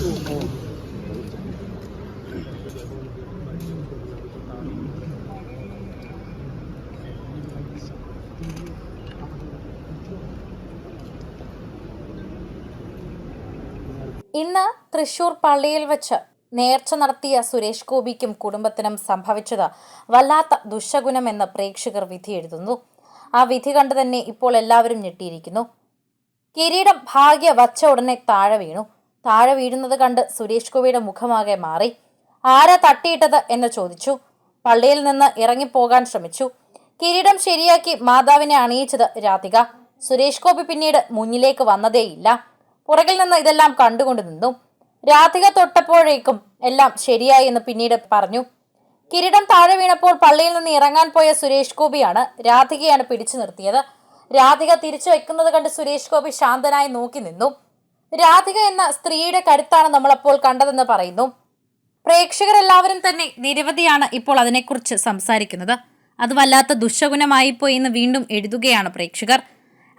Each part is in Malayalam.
ഇന്ന് തൃശൂർ പള്ളിയിൽ വെച്ച് നേർച്ച നടത്തിയ സുരേഷ് ഗോപിക്കും കുടുംബത്തിനും സംഭവിച്ചത് വല്ലാത്ത ദുശകുനമെന്ന് പ്രേക്ഷകർ വിധി എഴുതുന്നു. ആ വിധി കണ്ടു തന്നെ ഇപ്പോൾ എല്ലാവരും ഞെട്ടിയിരിക്കുന്നു. കിരീടം ഭാഗ്യ വച്ച ഉടനെ താഴെ വീണു. താഴെ വീഴുന്നത് കണ്ട് സുരേഷ് ഗോപിയുടെ മുഖമാകെ മാറി. ആരാ തട്ടിയിട്ടത്? എന്ന് ചോദിച്ചു. പള്ളിയിൽ നിന്ന് ഇറങ്ങിപ്പോകാൻ ശ്രമിച്ചു. കിരീടം ശരിയാക്കി മാതാവിനെ അണിയിച്ചത് രാധിക. സുരേഷ് ഗോപി പിന്നീട് മുന്നിലേക്ക് വന്നതേയില്ല. പുറകിൽ നിന്ന് ഇതെല്ലാം കണ്ടുകൊണ്ട് നിന്നു. രാധിക തൊട്ടപ്പോഴേക്കും എല്ലാം ശരിയായി എന്ന് പിന്നീട് പറഞ്ഞു. കിരീടം താഴെ വീണപ്പോൾ പള്ളിയിൽ നിന്ന് ഇറങ്ങാൻ പോയ സുരേഷ് ഗോപിയാണ് രാധികയാണ് പിടിച്ചു നിർത്തിയത്. രാധിക തിരിച്ചു വെക്കുന്നത് കണ്ട് സുരേഷ് ഗോപി ശാന്തനായി നോക്കി നിന്നു. രാധിക എന്ന സ്ത്രീയുടെ കരുത്താണ് നമ്മളപ്പോൾ കണ്ടതെന്ന് പറയുന്നു. പ്രേക്ഷകരെല്ലാവരും തന്നെ നിരവധിയാണ് ഇപ്പോൾ അതിനെക്കുറിച്ച് സംസാരിക്കുന്നത്. അത് വല്ലാത്ത ദുശകുനമായി പോയി എന്ന് വീണ്ടും എഴുതുകയാണ് പ്രേക്ഷകർ.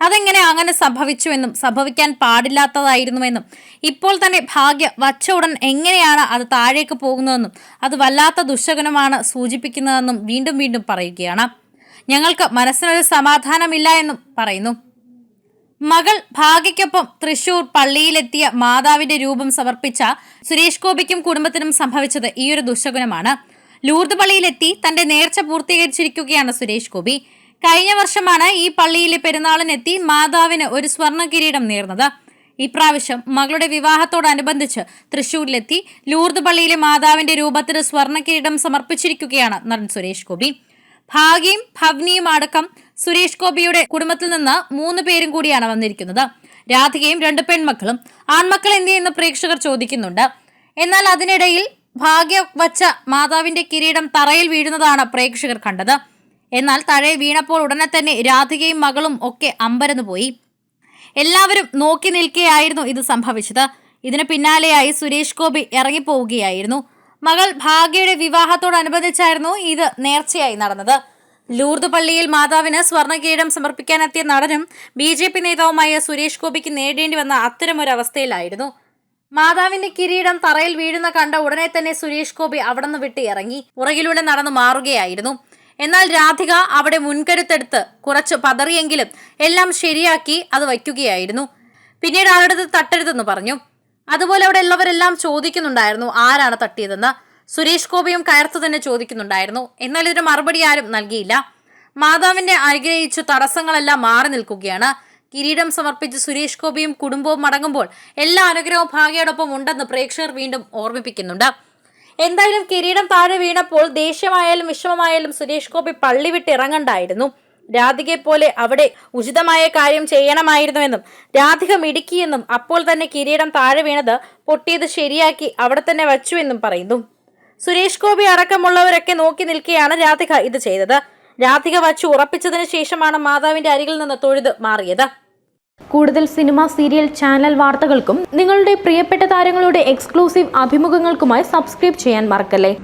അതെങ്ങനെ അങ്ങനെ സംഭവിച്ചുവെന്നും സംഭവിക്കാൻ പാടില്ലാത്തതായിരുന്നുവെന്നും ഇപ്പോൾ തന്നെ ഭാഗ്യ വച്ച ഉടൻ എങ്ങനെയാണ് അത് താഴേക്ക് പോകുന്നതെന്നും അത് വല്ലാത്ത ദുശകുനമാണ് സൂചിപ്പിക്കുന്നതെന്നും വീണ്ടും വീണ്ടും പറയുകയാണ്. ഞങ്ങൾക്ക് മനസ്സിനൊരു സമാധാനമില്ല എന്നും പറയുന്നു. മകൾ ഭാഗ്യയ്ക്കൊപ്പം തൃശൂർ പള്ളിയിലെത്തിയ മാതാവിന്റെ രൂപം സമർപ്പിച്ച സുരേഷ് ഗോപിക്കും കുടുംബത്തിനും സംഭവിച്ചത് ഈയൊരു ദുശകുനമാണ്. ലൂർദ് പള്ളിയിലെത്തി തന്റെ നേർച്ച പൂർത്തീകരിച്ചിരിക്കുകയാണ് സുരേഷ് ഗോപി. കഴിഞ്ഞ വർഷമാണ് ഈ പള്ളിയിലെ പെരുന്നാളിനെത്തി മാതാവിന് ഒരു സ്വർണ കിരീടം നേർന്നത്. ഇപ്രാവശ്യം മകളുടെ വിവാഹത്തോടനുബന്ധിച്ച് തൃശൂരിലെത്തി ലൂർദ് പള്ളിയിലെ മാതാവിന്റെ രൂപത്തിന് സ്വർണ കിരീടം സമർപ്പിച്ചിരിക്കുകയാണ് നടൻ സുരേഷ് ഗോപി. ഭാഗ്യയും ഭവ്നിയും അടക്കം സുരേഷ് ഗോപിയുടെ കുടുംബത്തിൽ നിന്ന് മൂന്ന് പേരും കൂടിയാണ് വന്നിരിക്കുന്നത്. രാധികയും രണ്ട് പെൺമക്കളും. ആൺമക്കൾ എന്തിയെന്ന് പ്രേക്ഷകർ ചോദിക്കുന്നുണ്ട്. എന്നാൽ അതിനിടയിൽ ഭാഗ്യ വച്ച മാതാവിന്റെ കിരീടം തറയിൽ വീഴുന്നതാണ് പ്രേക്ഷകർ കണ്ടത്. എന്നാൽ തഴയെ വീണപ്പോൾ ഉടനെ തന്നെ രാധികയും മകളും ഒക്കെ അമ്പരന്നു പോയി. എല്ലാവരും നോക്കി നിൽക്കുകയായിരുന്നു ഇത് സംഭവിച്ചത്. ഇതിന് പിന്നാലെയായി സുരേഷ് ഗോപി ഇറങ്ങിപ്പോവുകയായിരുന്നു. മകൾ ഭാഗ്യയുടെ വിവാഹത്തോടനുബന്ധിച്ചായിരുന്നു ഇത് നേർച്ചയായി നടന്നത്. ലൂർദ് പള്ളിയിൽ മാതാവിന് സ്വർണകിരീടം സമർപ്പിക്കാനെത്തിയ നടനും ബി ജെ പി നേതാവുമായ സുരേഷ് ഗോപിക്ക് നേടേണ്ടി വന്ന അത്തരമൊരവസ്ഥയിലായിരുന്നു. മാതാവിന്റെ കിരീടം തറയിൽ വീഴുന്ന കണ്ട ഉടനെ തന്നെ സുരേഷ് ഗോപി അവിടെ നിന്ന് വിട്ട് ഇറങ്ങി. പുറകിലൂടെ നടന്നു മാറുകയായിരുന്നു. എന്നാൽ രാധിക അവിടെ മുൻകരുത്തെടുത്ത് കുറച്ച് പതറിയെങ്കിലും എല്ലാം ശരിയാക്കി അത് വയ്ക്കുകയായിരുന്നു. പിന്നീട് ആരുടെ തട്ടരുതെന്ന് പറഞ്ഞു. അതുപോലെ അവിടെ ഉള്ളവരെല്ലാം ചോദിക്കുന്നുണ്ടായിരുന്നു ആരാണ് തട്ടിയതെന്ന്. സുരേഷ് ഗോപിയും കയർത്തു തന്നെ ചോദിക്കുന്നുണ്ടായിരുന്നു. എന്നാൽ ഇതിന് മറുപടി ആരും നൽകിയില്ല. മാതാവിന്റെ അനുഗ്രഹിച്ചു തടസ്സങ്ങളെല്ലാം മാറി നിൽക്കുകയാണ്. കിരീടം സമർപ്പിച്ച് സുരേഷ് ഗോപിയും കുടുംബവും മടങ്ങുമ്പോൾ എല്ലാ അനുഗ്രഹവും ഭാഗ്യയോടൊപ്പം ഉണ്ടെന്ന് പ്രേക്ഷകർ വീണ്ടും ഓർമ്മിപ്പിക്കുന്നുണ്ട്. എന്തായാലും കിരീടം താഴെ വീണപ്പോൾ ദേഷ്യമായാലും വിഷമമായാലും സുരേഷ് ഗോപി പള്ളി വിട്ട് ഇറങ്ങണ്ടായിരുന്നു. രാധികയെ പോലെ അവിടെ ഉചിതമായ കാര്യം ചെയ്യണമായിരുന്നുവെന്നും രാധിക മിടുക്കിയെന്നും അപ്പോൾ തന്നെ കിരീടം താഴെ വീണത് പൊട്ടിയത് ശരിയാക്കി അവിടെ തന്നെ വച്ചുവെന്നും പറയുന്നു. സുരേഷ് ഗോപി അടക്കമുള്ളവരൊക്കെ നോക്കി നിൽക്കെയാണ് രാധിക ഇത് ചെയ്തത്. രാധിക വച്ചു ഉറപ്പിച്ചതിന് ശേഷമാണ് മാതാവിന്റെ അരികിൽ നിന്ന് തൊഴുത് മാറിയത്. കൂടുതൽ സിനിമ സീരിയൽ ചാനൽ വാർത്തകൾക്കും നിങ്ങളുടെ പ്രിയപ്പെട്ട താരങ്ങളുടെ എക്സ്ക്ലൂസീവ് അഭിമുഖങ്ങൾക്കുമായി സബ്സ്ക്രൈബ് ചെയ്യാൻ മറക്കല്ലേ?